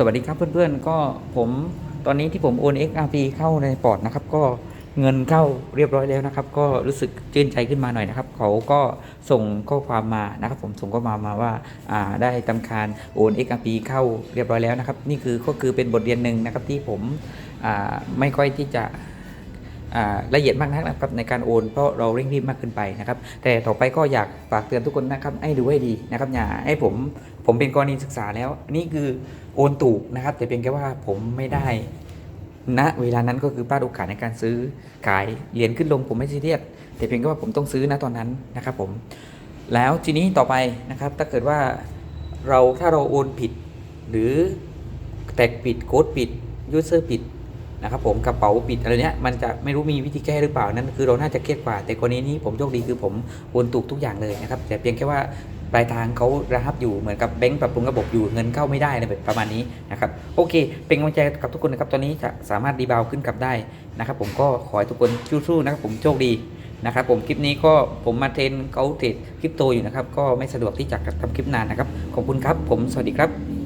สวัสดีครับเพื่อนๆ ก็ผมตอนนี้ที่ผมโอน XRP เข้าในปอร์ตนะครับ ก็เงินเข้าเรียบร้อยแล้วนะครับ ก็รู้สึกชื่นใจขึ้นมาหน่อยนะครับ เขาก็ส่งข้อความมานะครับ ผมส่งข้อความมาว่าาได้ทำการโอน XRP เข้าเรียบร้อยแล้วนะครับ นี่คือก็คือเป็นบทเรียนหนึ่งนะครับที่ผมไม่ค่อยที่จะ ละเอียดมากนักนะครับในการโอนเพราะเราเร่งรีบมากเกินไปนะครับ แต่ต่อไปก็อยากฝากเตือนทุกคนนะครับให้ดูให้ดีนะครับอย่าให้ผมผมเป็นกรณีศึกษาแล้ว นี่คือโอนถูกนะครับ แต่เพียงแค่ว่าผมไม่ได้ณเวลานั้นก็คือพลาดโอกาสในการซื้อขายเหรียญขึ้นลงผมไม่ซีเรียสแต่เพียงแค่ว่าผมต้องซื้อณตอนนั้นนะครับผมแล้วทีนี้ต่อไปนะครับถ้าเกิดว่าเราถ้าเราโอนผิด หรือแตกผิดโค้ดผิดยูเซอร์ผิด นะครับผมกระเป๋าปิดอะไรเนี้ยมันจะไม่รู้มีวิธีแก้หรือเปล่านั่นคือเราน่าจะเครียดกว่า แต่กรณีนี้ผมโชคดีคือผมโอนถูกทุกอย่างเลยนะครับแต่เพียงแค่ว่าปลายทางเขาระหับอยู่เหมือนกับแบงก์ปรับปรุงระบบอยู่เงินเข้าไม่ได้อะไรแบบประมาณนี้นะครับโอเค เป็นกำลังใจกับทุกคนนะครับตอนนี้จะสามารถรีบาวขึ้นกลับได้นะครับผมก็ขอให้ทุกคนสู้ๆนะครับผมโชคดีนะครับผมคลิปนี้ก็ผมมาเทรนเขาเทรดคริปโตอยู่นะครับก็ไม่สะดวกที่จะทำคลิปนานนะครับขอบคุณครับผมสวัสดีครับ